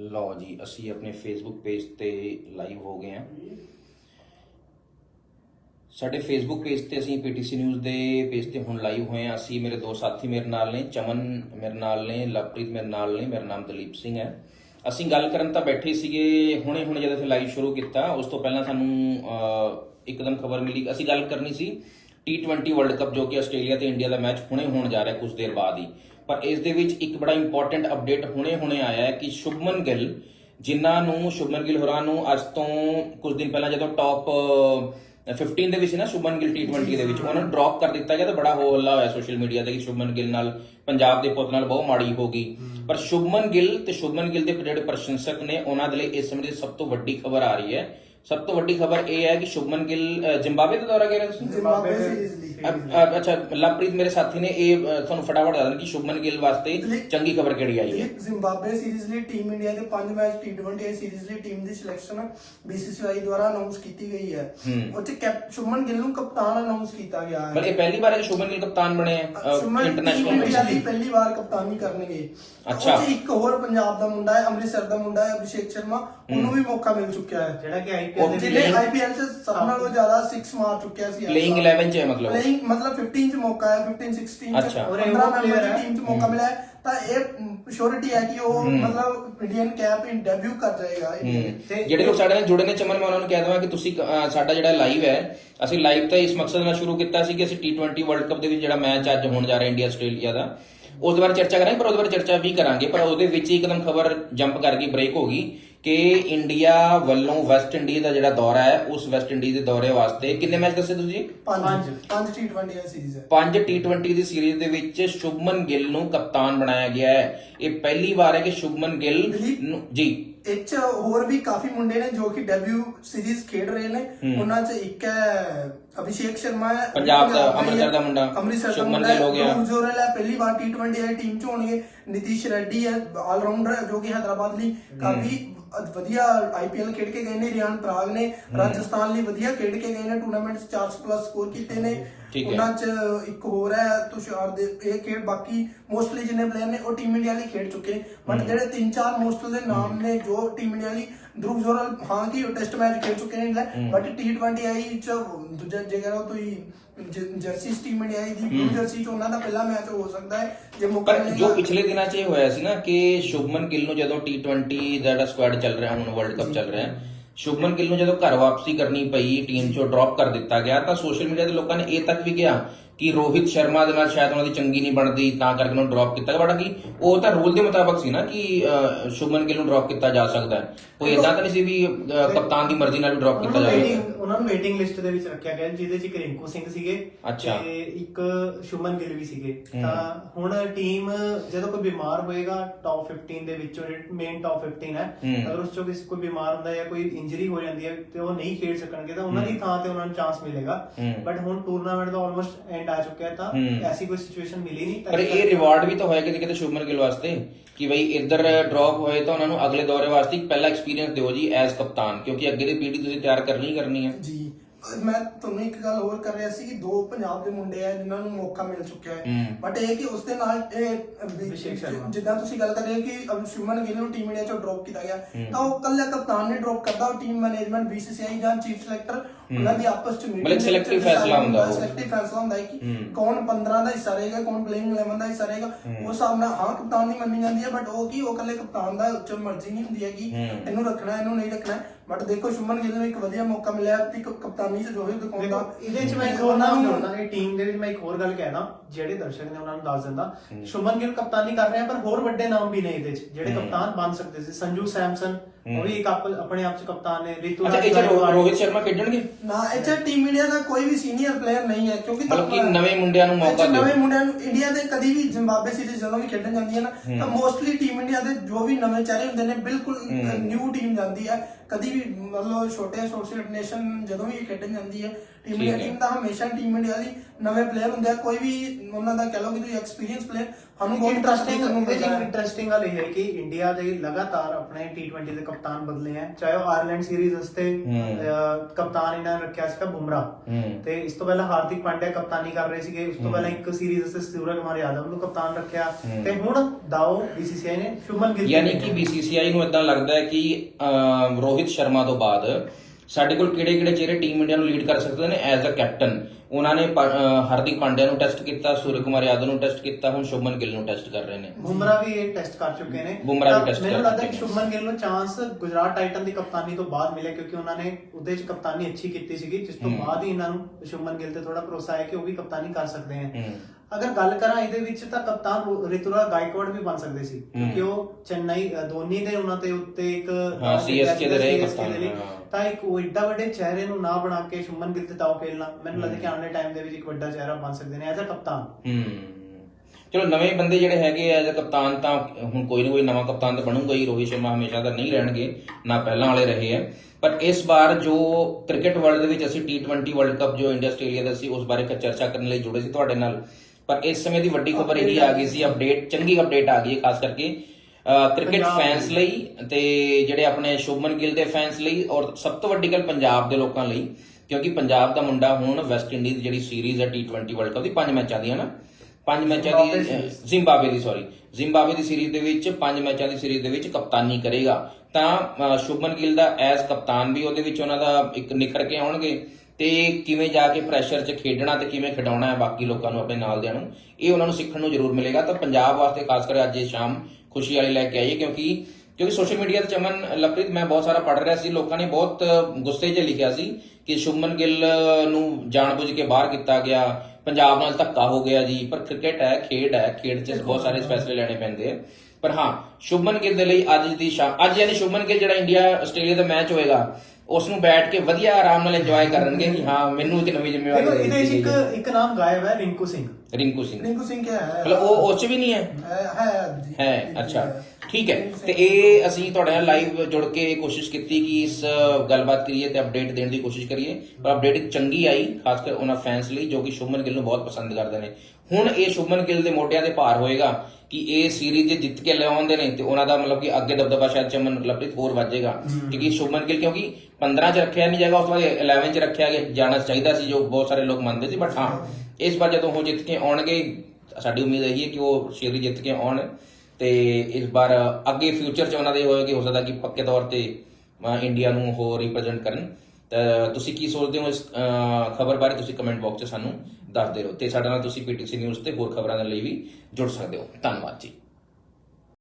ਲਓ ਜੀ, ਅਸੀਂ ਆਪਣੇ ਫੇਸਬੁੱਕ ਪੇਜ ਤੇ ਲਾਈਵ ਹੋ ਗਏ ਹਾਂ। ਸਾਡੇ ਫੇਸਬੁੱਕ ਪੇਜ ਤੇ ਅਸੀਂ ਪੀਟੀਸੀ ਨਿਊਜ਼ ਦੇ ਪੇਜ ਤੇ ਹੁਣ ਲਾਈਵ ਹੋਏ ਹਾਂ। ਅਸੀਂ ਮੇਰੇ ਦੋ ਸਾਥੀ ਮੇਰੇ ਨਾਲ ਨੇ, ਚਮਨ ਮੇਰੇ ਨਾਲ ਨੇ, ਲਵਪ੍ਰੀਤ ਮੇਰੇ ਨਾਲ ਨੇ, ਮੇਰਾ ਨਾਮ ਦਲੀਪ ਸਿੰਘ ਹੈ। ਅਸੀਂ ਗੱਲ ਕਰਨ ਤਾਂ ਬੈਠੇ ਸੀਗੇ, ਹੁਣੇ ਹੁਣੇ ਜਦੋਂ ਅਸੀਂ ਲਾਈਵ ਸ਼ੁਰੂ ਕੀਤਾ, ਉਸ ਤੋਂ ਪਹਿਲਾਂ ਸਾਨੂੰ ਇੱਕਦਮ ਖਬਰ ਮਿਲੀ। ਅਸੀਂ ਗੱਲ ਕਰਨੀ ਸੀ T20 ਵਰਲਡ ਕੱਪ ਜੋ ਕਿ ਆਸਟ੍ਰੇਲੀਆ ਤੇ ਇੰਡੀਆ ਦਾ ਮੈਚ ਹੁਣੇ ਹੋਣ ਜਾ ਰਿਹਾ ਕੁਝ ਦੇਰ ਬਾਅਦ ਹੀ। ਪਰ ਇਸ ਦੇ ਵਿੱਚ ਇੱਕ ਬੜਾ ਇੰਪੋਰਟੈਂਟ ਅਪਡੇਟ ਹੁਣੇ ਹੁਣੇ ਆਇਆ ਹੈ ਕਿ ਸ਼ੁਭਮਨ ਗਿੱਲ ਜਿਨ੍ਹਾਂ ਨੂੰ ਸ਼ੁਭਮਨ ਗਿੱਲ ਹੋਰਾਂ ਨੂੰ ਅੱਜ ਤੋਂ ਕੁਝ ਦਿਨ ਪਹਿਲਾਂ ਜਦੋਂ ਟੌਪ 15 ਦੇ ਵਿੱਚ ਸੀ ਨਾ ਸ਼ੁਭਮਨ ਗਿੱਲ T20 ਦੇ ਵਿੱਚ ਉਹਨਾਂ ਨੂੰ ਡ੍ਰੌਪ ਕਰ ਦਿੱਤਾ ਗਿਆ ਤਾਂ ਬੜਾ ਹੋ ਹੱਲਾ ਹੋਇਆ ਸੋਸ਼ਲ ਮੀਡੀਆ ਤੇ ਕਿ ਸ਼ੁਭਮਨ ਗਿੱਲ ਨਾਲ ਪੰਜਾਬ ਦੇ ਪੁੱਤ ਨਾਲ ਬਹੁਤ ਮਾੜੀ ਹੋ ਗਈ। ਪਰ ਸ਼ੁਭਮਨ ਗਿੱਲ ਤੇ ਸ਼ੁਭਮਨ ਗਿੱਲ ਦੇ ਜਿਹੜੇ ਪ੍ਰਸ਼ੰਸਕ ਨੇ ਉਹਨਾਂ ਦੇ ਲਈ ਇਸ ਸਮੇਂ ਦੀ ਸਭ ਤੋਂ ਵੱਡੀ ਖਬਰ ਆ ਰਹੀ ਹੈ। ਸਭ ਤੋਂ ਵੱਡੀ ਖਬਰ ਇਹ ਹੈ ਕਿ ਸ਼ੁਭਮਨ ਗਿੱਲ ਜ਼ਿੰਬਾਬਵੇ ਦਾ ਦੌਰਾ ਕਰ ਰਹੇ ਤੁਸੀਂ ਜ਼ਿੰਬਾਬਵੇ ਸੀਰੀਜ਼ ਲਈ। ਅ- ਅ- ਅੱਛਾ ਲਵਪ੍ਰੀਤ ਮੇਰੇ ਸਾਥੀ ਨੇ ਇਹ ਅ, ਤੁਹਾਨੂੰ ਫਟਾਫਟ ਦੱਸ ਦੇਣ ਕਿ ਸ਼ੁਭਮਨ ਗਿੱਲ ਵਾਸਤੇ ਚੰਗੀ ਖਬਰ ਕਿਹੜੀ ਆਈ ਹੈ? ਜ਼ਿੰਬਾਬਵੇ ਸੀਰੀਜ਼ ਲਈ ਟੀਮ ਇੰਡੀਆ ਦੇ ਪੰਜ ਮੈਚ T20 ਸੀਰੀਜ਼ ਲਈ ਟੀਮ ਦੀ ਸਿਲੈਕਸ਼ਨ BCCI ਦੁਆਰਾ ਅਨਾਉਂਸ ਕੀਤੀ ਗਈ ਹੈ। ਹੂੰ। ਉੱਥੇ ਕੈਪ ਸ਼ੁਭਮਨ ਗਿੱਲ ਨੂੰ ਕਪਤਾਨ ਅਨਾਉਂਸ ਕੀਤਾ ਗਿਆ ਮਤਲਬ ਇਹ ਪਹਿਲੀ ਵਾਰ ਹੈ ਕਿ ਸ਼ੁਭਮਨ ਗਿੱਲ ਕਪਤਾਨ ਬਣੇ Shubman team international India match ਪਹਿਲੀ ਵਾਰ ਕਪਤਾਨੀ ਕਰਨਗੇ। ਅੱਛਾ। ਉੱਥੇ ਇੱਕ ਹੋਰ ਪੰਜਾਬ ਦਾ ਮੁੰਡਾ ਹੈ ਅੰਮ੍ਰਿਤਸਰ ਦਾ ਮੁੰਡਾ ਹੈ ਅਭਿਸ਼ੇਕ ਸ਼ਰਮਾ ਉਹਨੂੰ ਵੀ ਮੌਕਾ ਮਿਲ ਚੁੱਕਿਆ ਹੈ। ਜਿਹੜਾ ਕਿ ਆਈਪੀਐਲ ਦੇ ਜਿਹਨੇ IPL 'ਚ ਸਭ ਨਾਲੋਂ ਜ਼ਿਆਦਾ 6 ਮਾਰ ਚੁੱਕਿਆ ਸੀ। ਪਲੇਇੰਗ 11 ਚ ਹੈ ਮਤਲਬ। ਪਲੇਇੰਗ ਮਤਲਬ 15 ਚ ਮੌਕਾ ਹੈ 15 16 ਚ ਅੱਛਾ। 15 ਔਰ ਇਹ ਮੈਂਬਰ ਦੀ। ਟੀਮ ਚ ਮੌਕਾ ਮਿਲਿਆ ਹੈ, ਤਾਂ ਇਹ ਸ਼ੋਰਿਟੀ ਹੈ ਕਿ ਉਹ ਮਤਲਬ ਇੰਡੀਅਨ ਕੈਪ ਇਨ ਡੈਬਿਊ ਕਰ ਜਾਏਗਾ। ਤੇ- ਜਿਹੜੇ ਲੋਕ ਸਾਡੇ ਨਾਲ ਜੁੜੇ ਨੇ ਚਮਨ ਮੈਂ ਉਹਨਾਂ ਨੂੰ ਕਹਿ ਦਵਾਂ ਕਿ ਤੁਸੀਂ ਅਹ, ਸਾਡਾ ਜਿਹੜਾ ਲਾਈਵ ਹੈ ਅਸੀਂ ਲਾਈਵ ਤਾਂ ਇਸ ਮਕਸਦ ਨਾਲ ਸ਼ੁਰੂ ਕੀਤਾ ਸੀ ਕਿ ਅਸੀਂ T20 ਵਰਲਡ ਕੱਪ ਦੇ ਵਿੱਚ ਜਿਹੜਾ ਮੈਚ ਅੱਜ ਹੋਣ ਜਾ ਰਿਹਾ ਇੰਡੀਆ ਆਸਟ੍ਰੇਲੀਆ ਦਾ ਉਹਦੇ ਬਾਰੇ ਚਰਚਾ ਕਰਾਂਗੇ ਪਰ ਉਹਦੇ ਬਾਰੇ ਚਰਚਾ ਵੀ ਕਰਾਂਗੇ ਪਰ ਉਹਦੇ ਵਿੱਚ ਹੀ ਇੱਕਦਮ ਖਬਰ ਜੰਪ ਕਰ ਗਈ ਬ੍ਰੇਕ ਹੋ ਗਈ ਕਿ ਇੰਡੀਆ ਵੱਲੋਂ ਵੈਸਟ ਇੰਡੀਜ਼ ਦਾ ਜਿਹੜਾ ਦੌਰਾ ਹੈ ਉਸ ਵੈਸਟ ਇੰਡੀਜ਼ ਦੇ ਦੌਰੇ ਵਾਸਤੇ ਕਿੰਨੇ ਮੈਚ ਦੱਸੇ ਤੁਸੀਂ ਪੰਜ ਪੰਜ। ਪੰਜ T20 ਹੈ ਸੀਰੀਜ਼ ਹੈ ਪੰਜ T20 ਦੀ ਸੀਰੀਜ਼ ਦੇ ਵਿੱਚ ਸ਼ੁਭਮਨ ਗਿੱਲ ਨੂੰ ਕਪਤਾਨ ਬਣਾਇਆ ਗਿਆ ਹੈ ਇਹ ਪਹਿਲੀ ਵਾਰ ਹੈ ਕਿ ਸ਼ੁਭਮਨ ਗਿੱਲ? ਨੂੰ ਜੀ ਇਹ 'ਚ ਹੋਰ ਵੀ ਕਾਫੀ ਮੁੰਡੇ ਨੇ ਜੋ ਕਿ ਡੈਬਿਊ ਸੀਰੀਜ਼ ਖੇਡ ਰਹੇ ਨੇ ਉਹਨਾਂ 'ਚ ਇੱਕ ਹੈ ਅਭਿਸ਼ੇਕ ਸ਼ਰਮਾ ਹੈ ਪੰਜਾਬ ਦਾ। ਅੰਮ੍ਰਿਤਸਰ ਦਾ ਮੁੰਡਾ। ਅੰਮ੍ਰਿਤਸਰ ਦਾ ਸ਼ੁਭਮਨ ਮੁੰਡਾ ਗਿੱਲ ਹੋ ਗਿਆ। ਧਰੁਵ ਜੁਰਲ ਹੈ ਪਹਿਲੀ ਵਾਰ T20 ਹੈ ਟੀਮ 'ਚ ਹੋਣਗੇ ਨਿਤੀਸ਼ ਰੈਡੀ ਹੈ ਆਲਰਾਊਂਡਰ ਹੈ ਜੋ ਕਿ ਹੈਦਰਾਬਾਦ ਲਈ ਕਾਫੀ ਵਧੀਆ ਆਈਪੀਐਲ ਖੇਡ ਕੇ ਗਏ ਨੇ ਰਿਆਨ ਪ੍ਰਾਗ ਨੇ ਰਾਜਸਥਾਨ ਲਈ ਵਧੀਆ ਖੇਡ ਕੇ ਗਏ ਨੇ ਟੂਰਨਾਮੈਂਟ 'ਚ 400 ਪਲੱਸ ਸਕੋਰ ਕੀਤੇ ਨੇ। ਉਹਨਾਂ 'ਚ ਇੱਕ ਹੋਰ ਹੈ ਤੁਸ਼ਾਰ ਦੇ ਇਹ ਖੇਡ ਬਾਕੀ ਮੋਸਟਲੀ ਜਿੰਨੇ ਪਲੇਅਰ ਨੇ ਉਹ ਟੀਮ ਇੰਡੀਆ ਲਈ ਖੇਡ ਚੁੱਕੇ ਬਟ ਜਿਹੜੇ ਤਿੰਨ ਚਾਰ ਮੋਸਟਲ ਦੇ ਨਾਮ ਨੇ ਜੋ ਟੀਮ ਇੰਡੀਆ ਲਈ ਧਰੁਵ ਜੋਰਲ ਹਾਂ ਕਿ ਟੈਸਟ ਮੈਚ ਖੇਡ ਚੁੱਕੇ ਨੇ ਬਟ T20 ਆਈ ਚ ਦੂਜਾ ਜਗ੍ਹਾ ਉਹ ਤੁਸੀਂ ਜਰਸੀ ਟੀਮ ਇੰਡੀਆ ਦੀ ਬਲੂ ਜਰਸੀ ਚ ਉਹਨਾਂ ਦਾ ਪਹਿਲਾ ਮੈਚ ਹੋ ਸਕਦਾ ਹੈ ਜੇ ਮੌਕਾ ਮਿਲੇਗਾ ਜੋ ਪਿਛਲੇ ਦਿਨਾਂ 'ਚ ਇਹ ਹੋਇਆ ਸੀ ਨਾ ਕਿ ਸ਼ੁਭਮਨ ਗਿੱਲ ਨੂੰ ਜਦੋਂ T20 ਦਾ ਸਕੁਐਡ ਚੱਲ ਰਿਹਾ ਹੁਣ ਵਰਲਡ ਕੱਪ ਚੱਲ ਰਿਹਾ ਹੈ ਸ਼ੁਭਮਨ ਗਿੱਲ ਨੂੰ ਜਦੋਂ ਘਰ ਵਾਪਸੀ ਕਰਨੀ ਪਈ ਟੀਮ 'ਚੋਂ ਡ੍ਰੌਪ ਕਰ ਦਿੱਤਾ ਗਿਆ ਤਾਂ ਸੋਸ਼ਲ ਮੀਡੀਆ ਦੇ ਲੋਕਾਂ ਨੇ ਇਹ ਤੱਕ ਵੀ ਕਿਹਾ ਕਿ ਰੋਹਿਤ ਸ਼ਰਮਾ ਦੇ ਨਾਲ ਸ਼ਾਇਦ ਉਹਨਾਂ ਦੀ ਚੰਗੀ ਨਹੀਂ ਬਣਦੀ ਤਾਂ ਕਰਕੇ ਉਹਨੂੰ ਡ੍ਰੌਪ ਕੀਤਾ ਗਿਆ ਬਟ ਕਿ ਉਹ ਤਾਂ ਰੂਲ ਦੇ ਮੁਤਾਬਕ ਸੀ ਨਾ ਕਿ ਸ਼ੁਭਮਨ ਗਿੱਲ ਨੂੰ ਡ੍ਰੌਪ ਕੀਤਾ ਜਾ ਸਕਦਾ ਹੈ ਕੋਈ ਇਦਾਂ ਤਾਂ ਨਹੀਂ ਸੀ ਵੀ ਕਪਤਾਨ ਦੀ ਮਰਜ਼ੀ ਨਾਲ ਡ੍ਰੌਪ ਕੀਤਾ ਜਾਵੇ ਉਹਨਾਂ ਨੂੰ ਵੇਟਿੰਗ ਲਿਸਟ ਦੇ ਵਿੱਚ ਰੱਖਿਆ ਗਿਆ ਜਿਹਦੇ ਚ ਰਿੰਕੂ ਸਿੰਘ ਸੀਗੇ ਅੱਛਾ। ਤੇ ਇੱਕ ਸ਼ੁਮਨ ਗਿੱਲ ਵੀ ਸੀਗੇ। ਤਾਂ ਹੁਣ ਟੀਮ ਜਦੋਂ ਕੋਈ ਬਿਮਾਰ ਹੋਏਗਾ ਟੌਪ 15 ਦੇ ਵਿੱਚੋਂ ਮੇਨ ਟੌਪ 15 ਹੈ। ਅਗਰ ਉਸ ਚੋਂ ਕਿਸੇ ਕੋਈ ਬਿਮਾਰ ਹੁੰਦਾ ਜਾਂ ਕੋਈ ਇੰਜਰੀ ਹੋ ਜਾਂਦੀ ਹੈ ਤੇ ਉਹ ਨਹੀਂ ਖੇਡ ਸਕਣਗੇ ਤਾਂ ਉਹਨਾਂ ਦੀ ਥਾਂ ਤੇ ਉਹਨਾਂ ਨੂੰ ਚਾਂਸ ਮਿਲੇਗਾ। ਬਟ ਹੁਣ ਟੂਰਨਾਮੈਂਟ ਦਾ ਆਲਮੋਸਟ ਐਂਡ ਆ ਚੁੱਕਿਆ ਹੈ ਤਾਂ ਹੂੰ। ਐਸੀ ਕੋਈ ਸਿਚੁਏਸ਼ਨ ਮਿਲੀ ਨਹੀਂ ਤਾਂ ਪਰ ਇਹ ਰਿਵਾਰਡ ਵੀ ਤਾਂ ਹੋਇਆ ਕਿਤੇ ਸ਼ੁਭਮਨ ਗਿੱਲ ਵਾਸਤੇ ਕਿ ਬਈ ਇੱਧਰ ਡ੍ਰੌਪ ਹੋਏ ਤਾਂ ਉਹਨਾਂ ਨੂੰ ਅਗਲੇ ਦੌਰੇ ਵਾਸਤੇ ਇੱਕ ਪਹਿਲਾ ਐਕਸਪੀਰੀਅੰਸ ਦਿਓ ਜੀ ਐਜ਼ ਕਪਤਾਨ ਕਿਉਂਕਿ ਅੱਗੇ ਦੀ ਪੀੜ੍ਹੀ ਤੁਸੀਂ ਤਿਆਰ ਕਰਨੀ ਹੀ ਕਰਨੀ ਹੈ ਜੀ ਮੈਂ ਤੁਹਾਨੂੰ ਇੱਕ ਗੱਲ ਹੋਰ ਕਰ ਰਿਹਾ ਸੀ ਕਿ ਦੋ ਪੰਜਾਬ ਦੇ ਮੁੰਡੇ ਆ ਜਿਨ੍ਹਾਂ ਨੂੰ ਮੌਕਾ ਮਿਲ ਚੁੱਕਿਆ ਹੈ ਹੂੰ। ਬਟ ਇਹ ਕਿ ਉਸ ਦੇ ਨਾਲ ਇਹ ਵੀ- ਅਭਿਸ਼ੇਕ ਸ਼ਰਮਾ। ਜਿੱਦਾਂ ਤੁਸੀਂ ਗੱਲ ਕਰ ਰਹੇ ਹੋ ਕਿ ਅਬ ਸ਼ੁਮਨ ਗਿੱਲ ਨੂੰ ਟੀਮ ਇੰਡੀਆ ਚੋਂ ਡ੍ਰੌਪ ਕੀਤਾ ਗਿਆ ਤਾਂ ਉਹ ਕੱਲਾ ਕਪਤਾਨ ਨੇ ਡ੍ਰੌਪ ਕਰਦਾ ਉਹ ਟੀਮ ਮੈਨੇਜਮੈਂਟ BCCI ਜਾਂ ਚੀਫ ਸਿਲੈਕਟਰ ਉਹਨਾਂ ਦੀ ਆਪਸ ਚ meeting ਮਤਲਬ selective ਫੈਸਲਾ ਹੁੰਦਾ ਉਹ। selective ਫੈਸਲਾ ਹੁੰਦਾ ਹੈ ਕਿ ਹੂੰ। ਕੌਣ 15 ਦਾ ਹਿੱਸਾ ਰਹੇਗਾ ਕੌਣ ਪਲੇਇੰਗ 11 ਦਾ ਹਿੱਸਾ ਰਹੇਗਾ ਉਸ ਹਿਸਾਬ ਨਾਲ ਹਾਂ ਕਪਤਾਨ ਦੀ ਮੰਨੀ ਜਾਂਦੀ ਹੈ ਬਟ ਉਹ ਕੀ ਉਹ ਕੱਲੇ ਕਪਤਾਨ ਦਾ ਉੱਚ ਮਰਜ਼ੀ ਨਹੀਂ ਹੁੰਦੀ ਹੈ ਕਿ ਹੂੰ। ਇਹਨੂੰ ਰੱਖਣਾ ਇਹਨੂੰ ਨਹੀਂ ਰੱਖਣਾ ਬਟ ਦੇਖੋ ਸ਼ੁਮਨ ਗਿੱਲ ਨੂੰ ਇੱਕ ਵਧੀਆ ਮੌਕਾ ਮਿਲਿਆ ਕਿ ਕ- ਕਪਤਾਨੀ ਚ ਜੋ ਵੀ ਦਿਖਾਉਂਦਾ ਦੇਖੋ ਇਹਦੇ ਚ ਮੈਂ ਇੱਕ ਹੋਰ ਨਾਮ ਜੋੜਦਾ ਇਹ ਟੀਮ ਦੇ ਵਿੱਚ ਮੈਂ ਇੱਕ ਹੋਰ ਗੱਲ ਕਹਿਣਾ ਜਿਹੜੇ ਦਰਸ਼ਕ ਨੇ ਉਹਨਾਂ ਨੂੰ ਦੱਸ ਦਿੰਦਾ। ਸ਼ੁਭਮਨ ਗਿੱਲ ਕਪਤਾਨੀ ਕਰ ਰਹੇ ਆ ਪਰ ਹੋਰ ਵੱਡੇ ਨਾਮ ਵੀ ਨੇ ਇਹਦੇ ਚ ਜਿਹੜੇ ਕਪਤਾਨ ਬਣ ਸਕਦੇ ਸੀ। ਸੰਜੂ ਸੈਮਸਨ ਉਹ ਵੀ ਇੱਕ ਆਪ- ਆਪਣੇ ਆਪ ਚ ਕਪਤਾਨ ਨੇ ਰਿਤੂ ਅੱਛਾ ਰੋ- ਰੋਹਿਤ ਸ਼ਰਮਾ ਖੇਡਣਗੇ? ਨਾ ਇੱਥੇ ਟੀਮ ਇੰਡੀਆ ਦਾ ਕੋਈ ਵੀ ਸੀਨੀਅਰ ਪਲੇਅਰ ਨਹੀਂ ਹੈ ਕਿਉਂਕਿ ਮਤਲਬ ਕਿ ਨਵੇਂ ਮੁੰਡਿਆਂ ਨੂੰ ਮੌਕਾ ਇੱਥੇ ਦਿਓ। ਨਵੇਂ ਮੁੰਡਿਆਂ ਨੂੰ ਇੰਡੀਆ ਦੇ ਕਦੀ ਵੀ ਜ਼ਿੰਬਾਬਵੇ ਸੀਰੀਜ਼ ਜਦੋਂ ਵੀ ਖੇਡਣ ਜਾਂਦੀ ਹੈ ਨਾ ਤਾਂ ਮੋਸਟਲੀ ਟੀਮ ਇੰਡੀਆ ਦੇ ਜੋ ਵੀ ਨਵੇਂ ਚਿਹਰੇ ਹੁੰਦੇ ਨੇ ਬਿਲਕੁਲ ਨਿਊ ਟੀਮ ਜਾਂਦੀ ਹੈ। ਕਦੀ ਵੀ ਮਤਲਬ ਛੋਟੇ ਐਸੋਸੀਏਟ ਨੇਸ਼ਨ ਜਦੋਂ ਵੀ ਖੇਡਣ ਜਾਂਦੀ ਹੈ ਟੀਮ ਠੀਕ ਇੰਡੀਆ ਹੈ। ਟੀਮ ਦਾ ਹਮੇਸ਼ਾ ਟੀਮ ਇੰਡੀਆ ਲਈ ਨਵੇਂ ਪਲੇਅਰ ਹੁੰਦੇ ਆ ਕੋਈ ਵੀ ਉਹਨਾਂ ਦਾ ਕਹ ਲਓ ਕਿ ਤੁਸੀਂ ਐਕਸਪੀਰੀਅੰਸ ਪਲੇਅਰ ਸਾਨੂੰ ਬਹੁਤ ਇੰਟਰਸਟਿੰਗ ਨੂੰ ਮਿਲਦਾ ਹੈ। ਇੰਟਰਸਟਿੰਗ ਗੱਲ ਇਹ ਹੈ ਕਿ ਇੰਡੀਆ ਦੇ ਲਗਾਤਾਰ ਆਪਣੇ T20 ਦੇ ਕਪਤਾਨ ਬਦਲੇ ਹੈ। ਚਾਹੇ ਉਹ ਆਇਰਲੈਂਡ ਸੀਰੀਜ਼ ਵਾਸਤੇ। ਅਹ, ਕਪਤਾਨ ਇਹਨਾਂ ਨੇ ਰੱਖਿਆ ਸੀਗਾ ਬੁਮਰਾ ਹੂੰ। ਤੇ ਇਸ ਤੋਂ ਪਹਿਲਾਂ ਹਾਰਦਿਕ ਪਾਂਡਿਆ ਕਪਤਾਨੀ ਕਰ ਰਹੇ ਸੀਗੇ। ਉਸ ਤੋਂ ਪਹਿਲਾਂ ਇੱਕ ਸੀਰੀਜ਼ ਵਾਸਤੇ ਸੂਰਜ ਕੁਮਾਰ ਯਾਦਵ ਨੂੰ ਕਪਤਾਨ ਰੱਖਿਆ। ਤੇ ਹੁਣ ਦਾਓ BCCI ਨੇ ਸ਼ੁਭਮਨ ਗਿੱਲ ਯਾਨੀ ਕਿ BCCI ਨੂੰ ਇਦਾਂ ਲੱਗਦਾ ਹੈ ਕਿ ਅਮ, ਰੋਹਿਤ ਸ਼ਰਮਾ ਤੋਂ ਬਾਅਦ ਸਾਡੇ ਕੋਲ ਕਿਹੜੇ-ਕਿਹੜੇ ਚਿਹਰੇ ਟੀਮ ਇੰਡੀਆ ਨੂੰ ਲੀਡ ਕਰ ਸਕਦੇ ਨੇ ਐਜ਼ ਅ ਕੈਪਟਨ ਉਹਨਾਂ ਨੇ ਹਾਰਦਿਕ ਪਾਂਡਿਆ ਨੂੰ ਟੈਸਟ ਕੀਤਾ ਸੂਰਜ ਕੁਮਾਰ ਯਾਦਵ ਨੂੰ ਟੈਸਟ ਕੀਤਾ ਹੁਣ ਸ਼ੁਭਮਨ ਗਿੱਲ ਨੂੰ ਟੈਸਟ ਕਰ ਰਹੇ ਨੇ। ਬੁਮਰਾ ਵੀ ਇਹ ਟੈਸਟ ਕਰ ਚੁੱਕੇ ਨੇ। ਬੁਮਰਾਹ ਵੀ ਤਾਂ test ਮੈਨੂੰ ਕਰ ਲੱਗਦਾ ਕਿ। ਸ਼ੁਭਮਨ ਗਿੱਲ ਨੂੰ ਚਾਂਸ ਗੁਜਰਾਤ ਟਾਈਟਨ ਦੀ ਕਪਤਾਨੀ ਤੋਂ ਬਾਅਦ ਮਿਲਿਆ ਕਿਉਂਕਿ ਉਹਨਾਂ ਨੇ ਉਹਦੇ ਚ ਕਪਤਾਨੀ ਅੱਛੀ ਕੀਤੀ ਸੀਗੀ ਜਿਸ ਤੋਂ। ਬਾਅਦ ਹੀ ਇਹਨਾਂ ਨੂੰ ਸ਼ੁਭਮਨ ਗਿੱਲ ਤੇ ਥੋੜਾ ਭਰੋਸਾ ਹੈ ਕਿ ਉਹ ਵੀ ਕਪਤਾਨੀ ਕਰ ਸਕਦੇ ਹਨ ਅਗਰ ਗੱਲ ਕਰਾਂ ਇਹਦੇ ਵਿੱਚ ਤਾਂ ਕਪਤਾਨ ਰੋ- ਰਿਤੁਰਾਜ ਗਾਇਕਵਾੜ ਵੀ ਬਣ ਸਕਦੇ ਸੀ ਕਿਉਂਕਿ ਉਹ ਚੇਨਈ ਧੋਨੀ ਦੇ ਉਹਨਾਂ ਤੇ ਉੱਤੇ ਇੱਕ CSK ਦੇ ਰਹੇ ਕਪਤਾਨ। ਤਾਂ ਇੱਕ ਉਹ ਏਡਾ ਵੱਡੇ ਚਿਹਰੇ ਨੂੰ ਨਾ ਬਣਾ ਕੇ ਸ਼ੁਭਮਨ ਗਿੱਲ ਤੇ ਖੇਲਣਾ ਮੈਨੂੰ ਲੱਗਦਾ ਕਿ ਆਉਣ ਵਾਲੇ ਟਾਈਮ ਦੇ ਵਿੱਚ ਇੱਕ ਵੱਡਾ ਚਿਹਰਾ ਬਣ ਸਕਦੇ ਨੇ ਐਜ਼ ਅ ਕਪਤਾਨ। ਹੂੰ। ਚਲੋ ਨਵੇਂ ਬੰਦੇ ਜਿਹੜੇ ਹੈਗੇ ਐਜ਼ ਅ ਕਪਤਾਨ ਤਾਂ ਹੁਣ ਕੋਈ ਨਾ ਕੋਈ ਨਵਾਂ ਕਪਤਾਨ ਤਾਂ ਬਣੂਗਾ ਹੀ ਰੋਹਿਤ ਸ਼ਰਮਾ ਹਮੇਸ਼ਾ ਤਾਂ ਨਹੀਂ ਰਹਿਣਗੇ ਨਾ ਪਹਿਲਾਂ ਵਾਲੇ ਰਹੇ ਹੈ ਪਰ ਇਸ ਵਾਰ ਜੋ ਕ੍ਰਿਕਟ ਵਰਲਡ ਦੇ ਵਿੱਚ ਅਸੀਂ T20 ਵਰਲਡ ਕੱਪ ਜੋ ਇੰਡੀਆ ਆਸਟ੍ਰੇਲੀਆ ਦਾ ਸੀ ਉਸ ਬਾਰੇ ਕ ਚਰਚਾ ਕਰਨ ਲਈ ਜੁੜੇ ਸੀ ਤੁਹਾਡੇ ਨਾਲ। ਪਰ ਇਸ ਸਮੇਂ ਦੀ ਵੱਡੀ ਖਬਰ ਇਹ ਆ ਗਈ ਸੀ ਅਪਡੇਟ ਚੰਗੀ ਅਪਡੇਟ ਆ ਗਈ ਹੈ ਖਾਸ ਕਰਕੇ ਕ੍ਰਿਕਟ ਫੈਨਸ ਲਈ। ਤੇ ਜਿਹੜੇ ਆਪਣੇ ਸ਼ੁਭਮਨ ਗਿੱਲ ਦੇ ਫੈਨਸ ਲਈ ਔਰ ਸਭ ਤੋਂ ਵੱਡੀ ਗੱਲ ਪੰਜਾਬ ਦੇ ਲੋਕਾਂ ਲਈ ਕਿਉਂਕਿ ਪੰਜਾਬ ਦਾ ਮੁੰਡਾ ਹੁਣ ਵੈਸਟ ਇੰਡੀਜ਼ ਦੀ ਜਿਹੜੀ ਸੀਰੀਜ਼ ਹੈ T20 ਵਰਲਡ ਕੱਪ ਦੀ ਪੰਜ ਮੈਚਾਂ ਦੀ ਹੈ ਨਾ ਪੰਜ ਮੈਚਾਂ ਦੀ। ਜ਼ਿੰਬਾਬਵੇ ਦੀ ਸੌਰੀ ਜ਼ਿੰਬਾਬਵੇ ਦੀ ਸੀਰੀਜ਼ ਦੇ ਵਿੱਚ ਪੰਜ ਮੈਚਾਂ ਦੀ ਸੀਰੀਜ਼ ਦੇ ਵਿੱਚ ਕਪਤਾਨੀ ਕਰੇਗਾ ਤਾਂ ਸ਼ੁਭਮਨ ਗਿੱਲ ਦਾ ਐਜ਼ ਕਪਤਾਨ ਵੀ ਉਹਦੇ ਵਿੱਚ ਉਹਨਾਂ ਦਾ ਇੱਕ ਨਿਖਰ ਕੇ ਆਉਣਗੇ ਤੇ ਕਿਵੇਂ ਜਾ ਕੇ ਪ੍ਰੈਸ਼ਰ 'ਚ ਖੇਡਣਾ ਤੇ ਕਿਵੇਂ ਖਿਡਾਉਣਾ ਹੈ ਬਾਕੀ ਲੋਕਾਂ ਨੂੰ ਆਪਣੇ ਨਾਲ ਦਿਆਂ ਨੂੰ ਇਹ ਉਹਨਾਂ ਨੂੰ ਸਿੱਖਣ ਨੂੰ ਜ਼ਰੂਰ ਮਿਲੇਗਾ। ਤਾਂ ਪੰਜਾਬ ਵਾਸਤੇ ਖਾਸ ਕਰ ਅੱਜ ਇਹ ਸ਼ਾਮ ਖੁਸ਼ੀ ਵਾਲੀ ਲੈ ਕੇ ਆਈਏ ਕਿਉਂਕਿ ਕਿਉਂਕਿ ਸੋਸ਼ਲ ਮੀਡੀਆ ਤੇ ਚਮਨ ਲਵਪ੍ਰੀਤ ਮੈਂ ਬਹੁਤ ਸਾਰਾ ਪੜ੍ਹ ਰਿਹਾ ਸੀ ਲੋਕਾਂ ਨੇ ਬਹੁਤ ਗੁੱਸੇ 'ਚ ਲਿਖਿਆ ਸੀ ਕਿ ਸ਼ੁਭਮਨ ਗਿੱਲ ਨੂੰ ਜਾਣਬੁੱਝ ਕੇ ਬਾਹਰ ਕੀਤਾ ਗਿਆ ਪੰਜਾਬ ਨਾਲ ਧੱਕਾ ਹੋ ਗਿਆ ਜੀ ਪਰ ਕ੍ਰਿਕਟ ਹੈ ਖੇਡ ਹੈ ਖੇਡ 'ਚ ਬਹੁਤ ਸਾਰੇ ਫੈਸਲੇ ਲੈਣੇ ਪੈਂਦੇ ਆ। ਪਰ ਹਾਂ ਸ਼ੁਭਮਨ ਗਿੱਲ ਦੇ ਲਈ ਅੱਜ ਦੀ ਸ਼ਾਮ ਅੱਜ ਯਾਨੀ ਸ਼ੁਭਮਨ ਗਿੱਲ ਜਿਹੜਾ ਇੰਡੀਆ ਆਸਟ੍ਰੇਲੀਆ ਦਾ ਮੈਚ ਹੋਏਗਾ ਉਸ ਨੂੰ ਬੈਠ ਕੇ ਵਧੀਆ ਆਰਾਮ ਨਾਲ ਇੰਜੋਏ ਕਰਨਗੇ ਕਿ ਹਾਂ ਮੈਨੂੰ ਇੱਕ ਨਵੀਂ ਜ਼ਿੰਮੇਵਾਰੀ ਦੇਖੋ ਦੇ ਇਹਦੇ ਦਿੱਤੀ ਇੱਕ ਇੱਕ ਨਾਮ ਗਾਇਬ ਹੈ ਰਿੰਕੂ ਸਿੰਘ। ਰਿੰਕੂ ਸਿੰਘ। ਰਿੰਕੂ ਸਿੰਘ ਕਿਆ ਹੈ। ਮਤਲਬ ਉਹ ਉਹ 'ਚ ਵੀ ਨਹੀਂ ਹੈ? ਹੈ ਹੈ ਜੀ। ਹੈ ਅੱਛਾ। ਠੀਕ ਹੈ। ਤੇ ਇਹ ਅਸੀਂ ਤੁਹਾਡੇ ਨਾਲ ਲਾਈਵ ਜੁੜ ਕੇ ਕੋਸ਼ਿਸ਼ ਕੀਤੀ ਕਿ ਇਸ ਗੱਲਬਾਤ ਕਰੀਏ ਤੇ ਅਪਡੇਟ ਦੇਣ ਦੀ ਕੋਸ਼ਿਸ਼ ਕਰੀਏ ਪਰ ਅਪਡੇਟ ਚੰਗੀ ਆਈ ਖਾਸ ਕਰ ਉਹਨਾਂ ਫੈਨਸ ਲਈ ਜੋ ਕਿ ਸ਼ੁਭਮਨ ਗਿੱਲ ਨੂੰ ਬਹੁਤ ਪਸੰਦ ਕਰਦੇ ਨੇ। ਹੁਣ ਇਹ ਸ਼ੁਭਮਨ ਗਿੱਲ ਦੇ ਮੋਢਿਆਂ ਤੇ ਭਾਰ ਹੋਏਗਾ ਕਿ ਇਹ ਸੀਰੀਜ਼ ਜੇ ਜਿੱਤ ਕੇ ਲਿਆਉਂਦੇ ਨੇ ਤੇ ਉਹਨਾਂ ਦਾ ਮਤਲਬ ਕਿ ਅੱਗੇ ਦਬਦਬਾ ਸ਼ਾਇਦ ਚਮਨ ਲਵਪ੍ਰੀਤ ਹੋਰ ਵੱਜੇਗਾ ਕਿਉਂਕਿ ਸ਼ੁਭਮਨ ਗਿੱਲ ਕਿਉਂਕਿ 15 ਚ ਰੱਖਿਆ ਨਹੀਂ ਜਾਏਗਾ ਉਸ ਤੋਂ ਬਾਅਦ 11 ਚ ਰੱਖਿਆ ਗਿਆ ਜਾਣਾ ਚਾਹੀਦਾ ਸੀ ਜੋ ਬਹੁਤ ਸਾਰੇ ਲੋਕ ਮੰਨਦੇ ਸੀ ਬਟ ਹਾਂ ਇਸ ਵਾਰ ਜਦੋਂ ਉਹ ਜਿੱਤ ਕੇ ਆਉਣਗੇ ਸਾਡੀ ਉਮੀਦ ਇਹੀ ਹੈ ਕਿ ਉਹ ਸੀਰੀਜ਼ ਜਿੱਤ ਕੇ ਆਉਣ ਤੇ ਇਸ ਵਾਰ ਅੱਗੇ ਫਿਊਚਰ ਚ ਉਹਨਾਂ ਦੇ ਹੋਏਗੀ ਹੋ ਸਕਦਾ ਕਿ ਪੱਕੇ ਤੌਰ ਤੇ ਇੰਡੀਆ ਨੂੰ ਹੋਰ ਰਿਪਰੈਜ਼ੈਂਟ ਕਰਨ। ਤੁਸੀਂ ਕੀ ਸੋਚਦੇ ਹੋ ਇਸ ਖਬਰ ਬਾਰੇ ਤੁਸੀਂ ਕਮੈਂਟ ਬਾਕਸ 'ਚ ਸਾਨੂੰ ਦੱਸਦੇ ਰਹੋ ਤੇ ਸਾਡੇ ਨਾਲ ਤੁਸੀਂ ਪੀਟੀਸੀ ਨਿਊਜ਼ ਤੇ ਹੋਰ ਖਬਰਾਂ ਦੇ ਲਈ ਵੀ ਜੁੜ ਸਕਦੇ ਹੋ। ਧੰਨਵਾਦ ਜੀ।